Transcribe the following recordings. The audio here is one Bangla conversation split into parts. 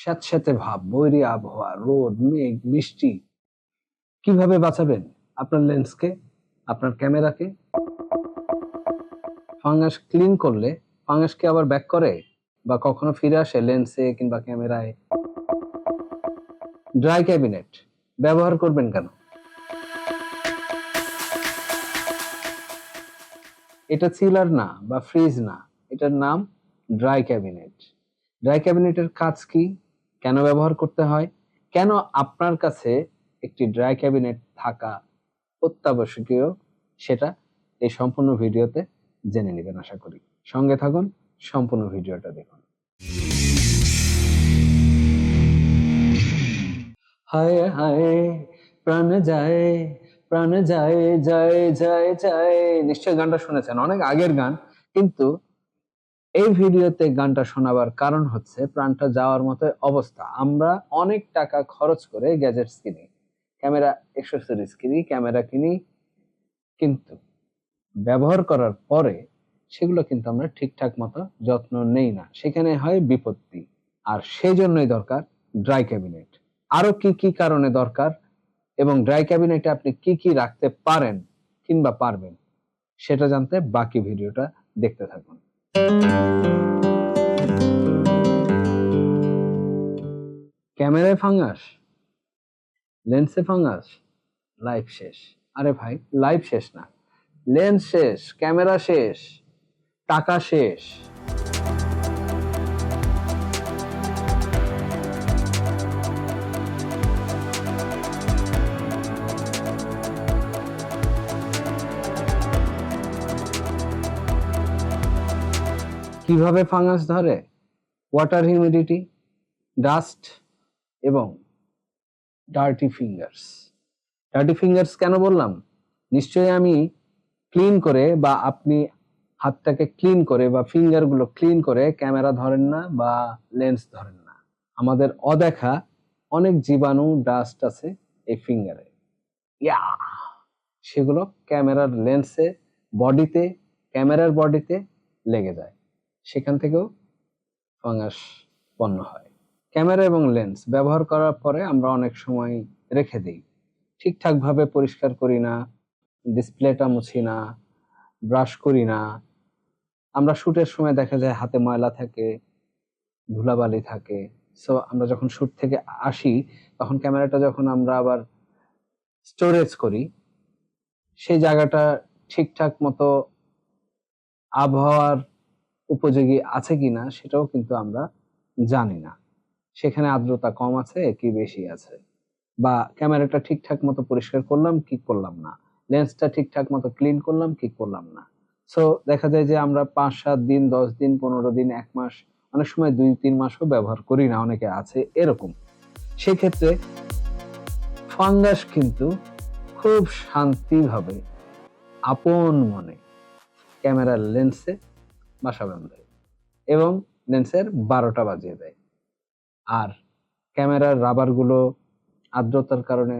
স্যাঁতস্যাঁতে ভাব, বৈরী আবহাওয়া, রোদ, মেঘ, বৃষ্টি। কীভাবে বাঁচাবেন আপনার লেন্সকে, আপনার ক্যামেরাকে? ফাঙ্গাস ক্লিন করলে ফাঙ্গাস কি আবার ব্যাক করে? বা কখনো ফিরে আসে লেন্সে কিংবা ক্যামেরায়? ড্রাই ক্যাবিনেট, ব্যবহার করবেন কেন? এটা চিলার না বা ফ্রিজ না, এটার নাম ড্রাই ক্যাবিনেট। ড্রাই ক্যাবিনেটের কাজ কি? কেন ব্যবহার করতে হয়? কেন আপনার কাছে একটি ড্রাই ক্যাবিনেট থাকা অত্যাবশ্যকীয়? সেটা এই সম্পূর্ণ ভিডিওতে জেনে নেবেন আশা করি। সঙ্গে থাকুন, সম্পূর্ণ ভিডিওটা দেখুন। হায় হায়, প্রাণ যায় প্রাণ যায় যায় যায় যায়। নিশ্চয় গানটা শুনেছেন, অনেক আগের গান, কিন্তু এই ভিডিওতে গানটা শোনাবার কারণ হচ্ছে প্রাণটা যাওয়ার মতো অবস্থা। আমরা অনেক টাকা খরচ করে গ্যাজেটস কিনি। ক্যামেরা এক্সেসরিজ কিনি, ক্যামেরা কিনি, কিন্তু ব্যবহার করার পরে সেগুলো কিন্তু আমরা ঠিকঠাক মতো যত্ন নেই না। সেখানে হয় বিপত্তি। আর সেই জন্যই দরকার ড্রাই ক্যাবিনেট আরও কি কি কারণে দরকার এবং ড্রাই ক্যাবিনেটে আপনি কি কি রাখতে পারেন কিংবা পারবেন, সেটা জানতে বাকি ভিডিওটা দেখতে থাকুন। ক্যামেরায় ফাঙ্গাস, লেন্সে ফাঙ্গাস লাইফ শেষ। আরে ভাই লাইফ শেষ না। লেন্স শেষ, ক্যামেরা শেষ, টাকা শেষ। কীভাবে ফাঙ্গাস ধরে? ওয়াটার হিউমিডিটি ডাস্ট এবং ডার্টি ফিঙ্গার্স ডার্টি ফিঙ্গার্স কেন বললাম? নিশ্চয়ই আমি ক্লিন করে বা আপনি হাতটাকে ক্লিন করে বা ফিঙ্গারগুলো ক্লিন করে ক্যামেরা ধরেন না বা লেন্স ধরেন না। আমাদের অদেখা অনেক জীবাণু ডাস্ট আছে এই ফিঙ্গারে ইয়া! সেগুলো ক্যামেরার লেন্সে বডিতে ক্যামেরার বডিতে লেগে যায়। সেখান থেকেও ফাঙ্গাস উৎপন্ন হয়। ক্যামেরা এবং লেন্স ব্যবহার করার পরে আমরা অনেক সময় রেখে দিই। ঠিকঠাকভাবে পরিষ্কার করি না, ডিসপ্লেটা মুছি না, ব্রাশ করি না। আমরা শুটের সময় দেখা যায় হাতে ময়লা থাকে, ধুলাবালি থাকে। সো আমরা যখন শুট থেকে আসি, তখন ক্যামেরাটা যখন আমরা আবার স্টোরেজ করি, সেই জায়গাটা ঠিকঠাক মতো আবহাওয়ার উপযোগী আছে কিনা সেটাও কিন্তু আমরা জানি না। সেখানে আর্দ্রতা কম আছে, কি বেশি আছে? বা ক্যামেরাটা ঠিকঠাক মতো পরিষ্কার করলাম, কি করলাম না? লেন্সটা ঠিকঠাক মতো ক্লিন করলাম, কি করলাম না? সো দেখা যায় যে আমরা পাঁচ, সাত দিন, দশ দিন, পনেরো দিন, এক মাস, অনেক সময় দুই, তিন মাসও ব্যবহার করি না, অনেকে আছে এরকম। সেক্ষেত্রে ফাঙ্গাস কিন্তু খুব শান্তিভাবে আপন মনে ক্যামেরার লেন্সে বাসা বাঁধে এবং লেন্সের বারোটা বাজিয়ে দেয়। আর ক্যামেরার রাবারগুলো আর্দ্রতার কারণে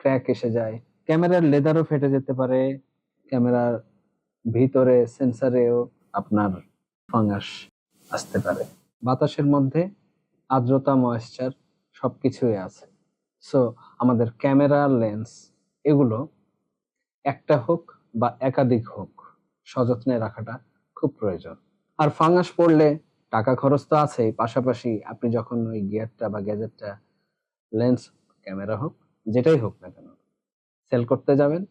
ক্র্যাক এসে যায়। ক্যামেরার লেদারও ফেটে যেতে পারে। ক্যামেরার ভিতরে সেন্সারেও আপনার ফাঙ্গাস আসতে পারে। বাতাসের মধ্যে আর্দ্রতা ময়েশ্চার সব কিছুই আছে। সো আমাদের ক্যামেরা লেন্স এগুলো একটা হোক বা একাধিক হোক সযত্নে রাখাটা খুব প্রয়োজন। আর ফাঙ্গাস পড়লে টাকা খরচ তো আছেই, পাশাপাশি আপনি যখন ওই গিয়ারটা বা গ্যাজেটটা, লেন্স, ক্যামেরা হোক, যেটাই হোক না কেন, সেল করতে যাবেন,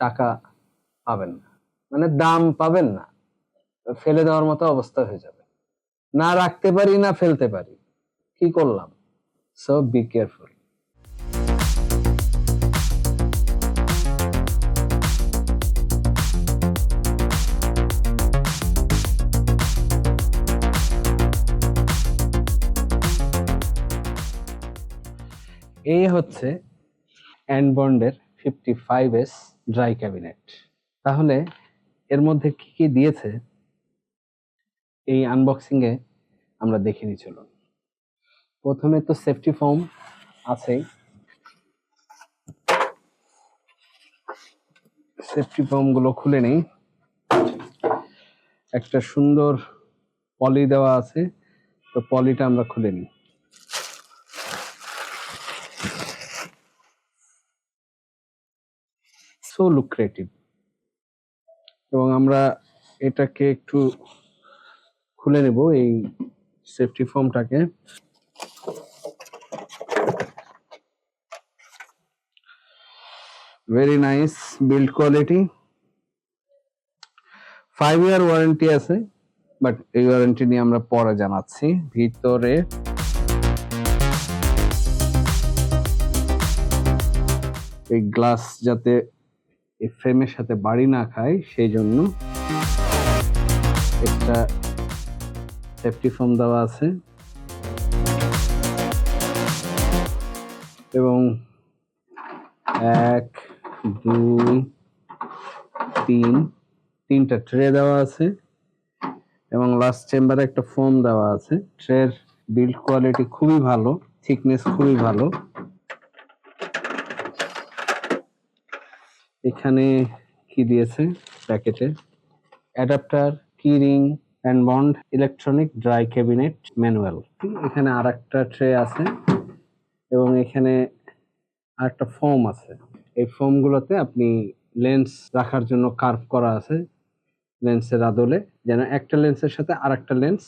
টাকা পাবেন না। মানে দাম পাবেন না, ফেলে দেওয়ার মতো অবস্থা হয়ে যাবে। না রাখতে পারি, না ফেলতে পারি। কি করলাম? সো বি কেয়ারফুল এই হচ্ছে অ্যান্ডবন্ডের fifty five S dry cabinet তাহলে এর মধ্যে কি কি দিয়েছে? এই আনবক্সিং এ আমরা দেখে নি চলুন। প্রথমে তো সেফটি ফোম আছেই। সেফটি ফোমগুলো খুলে নেই। একটা সুন্দর পলি দেওয়া আছে। তো পলিটা আমরা খুলে নিই সো লুক্রেটিভ এবং আমরা এটাকে একটু খুলে নেব এই safety ফর্মটাকে very nice build quality five year warranty আছে বাট এই ওয়ারেন্টি নিয়ে আমরা পরে জানাচ্ছি। ভিতরে এই গ্লাস যাতে এই ফ্রেমের সাথে বাড়ি না খায় সেই জন্য একটা সেফটি ফোম দেওয়া আছে। এবং এক, দুই, তিন, তিনটা ট্রে দেওয়া আছে। এবং লাস্ট চেম্বারে একটা ফোম দেওয়া আছে। ট্রের বিল্ড কোয়ালিটি খুবই ভালো থিকনেস খুবই ভালো। এখানে কি দিয়েছে? প্যাকেটে। Adapter key ring Andbon electronic dry cabinet manual এখানে আর একটা ট্রে আছে এবং এখানে আরেকটা ফোম আছে। এই ফোমগুলোতে আপনি লেন্স রাখার জন্য কার্ভ করা আছে লেন্সের আদলে, যেন একটা লেন্সের সাথে আর একটা লেন্স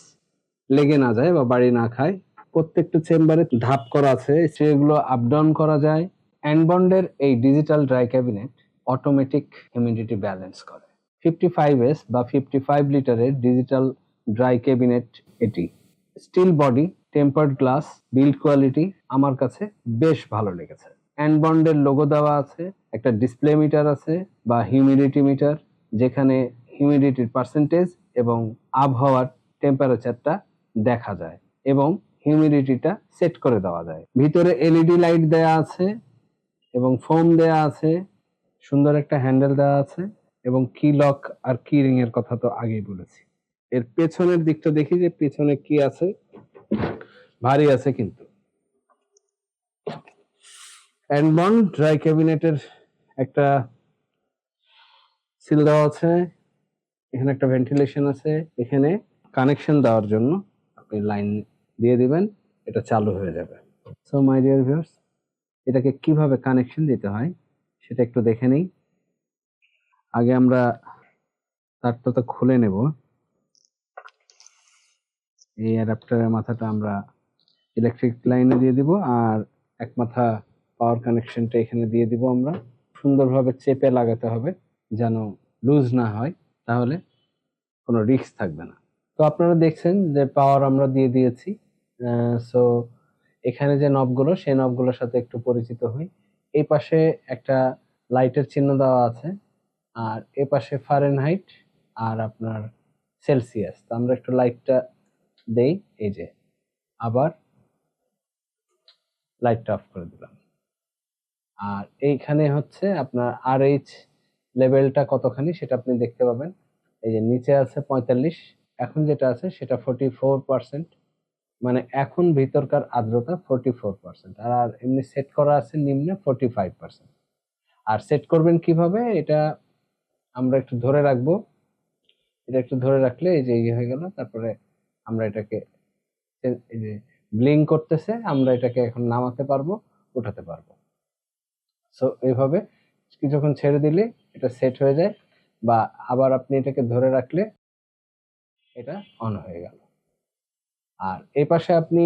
লেগে না যায় বা বাড়ি না খায়। প্রত্যেকটা চেম্বারে ধাপ করা আছে সেগুলো আপ ডাউন করা যায়। অ্যান্ডবন্ডের এই digital dry cabinet automatic humidity balance করে। ফিফটি ফাইভ এস বা ফিফটি ফাইভ লিটারের ডিজিটাল ড্রাই ক্যাবিনেট এটি। Steel body tempered glass build quality আমার কাছে বেশ ভালো লেগেছে। অ্যান্ডবন্ডের লোগো দেওয়া আছে, একটা ডিসপ্লে মিটার আছে বা হিউমিডিটি মিটার যেখানে হিউমিডিটির পার্সেন্টেজ এবং আবহাওয়ার টেম্পারেচারটা দেখা যায় এবং হিউমিডিটিটা সেট করে দেওয়া যায়। ভিতরে এলইডি লাইট দেয়া আছে এবং ফোম দেয়া আছে সুন্দর একটা হ্যান্ডেল দেওয়া আছে এবং কি লক আর কি রিং এর কথা তো আগেই বলেছি। এর পেছনের দিকটা দেখি যে পেছনে কি আছে। ভারী আছে কিন্তু। অ্যান্ডবন ড্রাই ক্যাবিনেটের একটা সিল দেওয়া আছে। এখানে একটা ভেন্টিলেশন আছে। এখানে কানেকশন দেওয়ার জন্য আপনি লাইন দিয়ে দিবেন, এটা চালু হয়ে যাবে। সো মাই ডিয়ার ভিউয়ার্স এটাকে কীভাবে কানেকশন দিতে হয়? সেটা একটু দেখে নেই। আগে আমরা তারটা তো খুলে নেব। এই অ্যাডাপ্টারের মাথাটা আমরা ইলেকট্রিক লাইনে দিয়ে দিব আর এক মাথা পাওয়ার কানেকশনটা এখানে দিয়ে দিব আমরা। সুন্দরভাবে চেপে লাগাতে হবে যেন লুজ না হয়, তাহলে কোনো রিস্ক থাকবে না। তো আপনারা দেখছেন যে পাওয়ার আমরা দিয়ে দিয়েছি। সো এখানে যে নবগুলো সেই নবগুলোর সাথে একটু পরিচিত হই। এই পাশে একটা লাইটের চিহ্ন দেওয়া আছে। আর এ পাশে ফারেনহাইট আর আপনার সেলসিয়াস তো আমরা একটু লাইটটা দেই, এই যে। আবার লাইটটা অফ করে দিলাম। আর এইখানে হচ্ছে আপনার আর এইচ লেভেলটা কতখানি সেটা আপনি দেখতে পাবেন। এই যে নিচে আছে পঁয়তাল্লিশ, এখন যেটা আছে সেটা ফোর্টি ফোর পার্সেন্ট মানে এখন ভিতরকার আর্দ্রতা ফোর্টি ফোর পার্সেন্ট আর এমনি সেট করা আছে নিম্নে ফোর্টি ফাইভ পার্সেন্ট আর সেট করবেন কীভাবে, এটা আমরা একটু ধরে রাখব। এটা একটু ধরে রাখলে এই যে ইয়ে হয়ে গেল, তারপরে আমরা এটাকে এই যে ব্লিং করতেছে, আমরা এটাকে এখন নামাতে পারব, উঠাতে পারব। সো এইভাবে কিছুক্ষণ ছেড়ে দিলে এটা সেট হয়ে যায়, বা আবার আপনি এটাকে ধরে রাখলে এটা অন হয়ে গেল। আর এই পাশে আপনি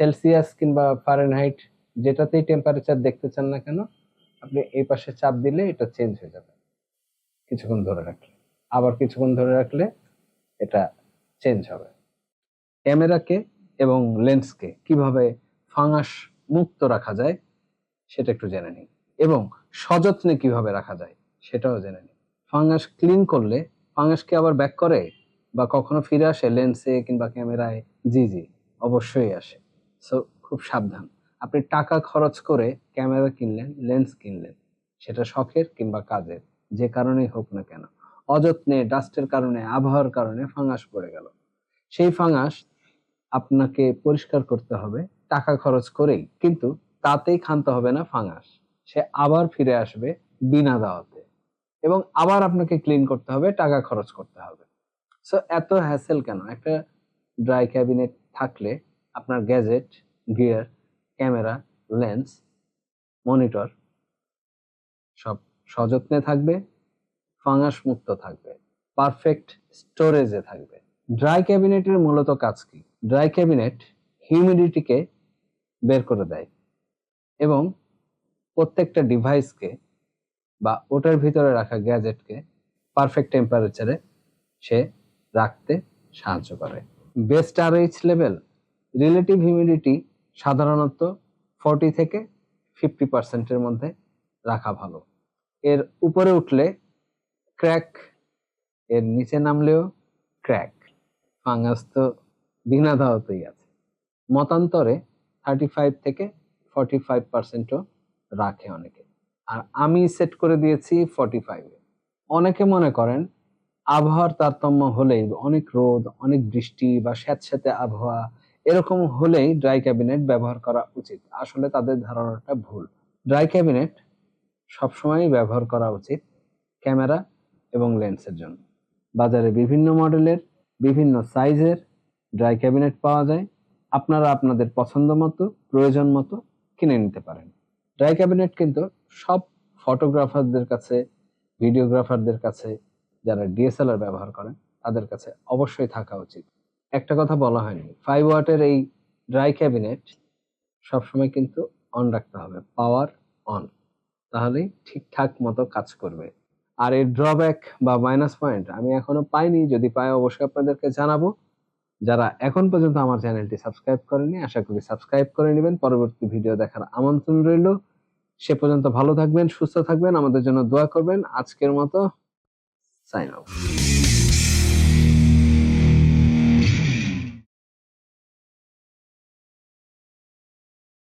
সেলসিয়াস কিংবা ফারেনহাইট যেটাতেই টেম্পারেচার দেখতে চান না কেন আপনি এই পাশে চাপ দিলে এটা চেঞ্জ হয়ে যাবে। কিছুক্ষণ ধরে রাখলে। আবার কিছুক্ষণ ধরে রাখলে এটা চেঞ্জ হবে। ক্যামেরাকে এবং লেন্সকে কীভাবে ফাঙাস মুক্ত রাখা যায়, সেটা একটু জেনে নিই এবং সযত্নে কীভাবে রাখা যায়, সেটাও জেনে নিই ফাঙ্গাস ক্লিন করলে ফাঙ্গাস কি আবার ব্যাক করে? বা কখনো ফিরে আসে লেন্সে কিংবা ক্যামেরায়? জি জি, অবশ্যই আসে। সো খুব সাবধান। আপনি টাকা খরচ করে ক্যামেরা কিনলেন, লেন্স কিনলেন, সেটা শখের কিংবা কাজের, যে কারণেই হোক না কেন। অযত্নে, ডাস্টের কারণে, আবহাওয়ার কারণে ফাঙ্গাস পড়ে গেল। সেই ফাঙ্গাস আপনাকে পরিষ্কার করতে হবে, টাকা খরচ করেই, কিন্তু তাতেই খানতে হবে না ফাঙ্গাস। সে আবার ফিরে আসবে বিনা দাওয়াতে। এবং আবার আপনাকে ক্লিন করতে হবে, টাকা খরচ করতে হবে। সো এত হ্যাসেল কেন? একটা ড্রাই ক্যাবিনেট থাকলে আপনার gadget gear camera, lens, monitor, সব সযত্নে থাকবে, ফাঙ্গাস মুক্ত থাকবে, পারফেক্ট স্টোরেজে থাকবে। ড্রাই ক্যাবিনেটের মূলত কাজ কি? ড্রাই ক্যাবিনেট হিউমিডিটিকে বের করে দেয় এবং প্রত্যেকটা ডিভাইসকে বা ওটার ভিতরে রাখা গ্যাজেটকে পারফেক্ট টেম্পারেচারে সে রাখতে সাহায্য করে। Best R H level relative humidity সাধারণত ফর্টি থেকে ফিফটি পার্সেন্টের মধ্যে রাখা ভালো। এর উপরে উঠলে ক্র্যাক এর নিচে নামলেও ক্র্যাক ফাঙ্গাস তো বিনা ধাওয়াতেই আছে। মতান্তরে থার্টি ফাইভ থেকে ফর্টি ফাইভ পার্সেন্টও রাখে অনেকে। আর আমি সেট করে দিয়েছি ফর্টি ফাইভে অনেকে মনে করেন আবহাওয়ার তারতম্য হলেই অনেক রোদ, অনেক বৃষ্টি বা স্যাঁতস্যাঁতে আবহাওয়া এরকম হলেই ড্রাই ক্যাবিনেট ব্যবহার করা উচিত। আসলে তাদের ধারণাটা ভুল। ড্রাই ক্যাবিনেট সবসময়ই ব্যবহার করা উচিত ক্যামেরা এবং লেন্সের জন্য। বাজারে বিভিন্ন মডেলের, বিভিন্ন সাইজের ড্রাই ক্যাবিনেট পাওয়া যায়। আপনারা আপনাদের পছন্দ মতো, প্রয়োজন মতো কিনে নিতে পারেন। ড্রাই ক্যাবিনেট কিন্তু সব ফটোগ্রাফারদের কাছে ভিডিওগ্রাফারদের কাছে, যারা ডিএসএলআর ব্যবহার করেন, তাদের কাছে অবশ্যই থাকা উচিত। একটা কথা বলা হয়নি। ফাইভ ওয়াটের এই ড্রাই ক্যাবিনেট সবসময় কিন্তু অন রাখতে হবে। পাওয়ার অন তাহলেই ঠিকঠাক মতো কাজ করবে। আর এর ড্রব্যাক বা মাইনাস পয়েন্ট আমি এখনও পাইনি। যদি পাই অবশ্যই আপনাদেরকে জানাব। যারা এখন পর্যন্ত আমার চ্যানেলটি সাবস্ক্রাইব করেনি আশা করি সাবস্ক্রাইব করে নেবেন। পরবর্তী ভিডিও দেখার আমন্ত্রণ রইল। সে পর্যন্ত ভালো থাকবেন, সুস্থ থাকবেন। আমাদের জন্য দোয়া করবেন। আজকের মতো সাইন অফ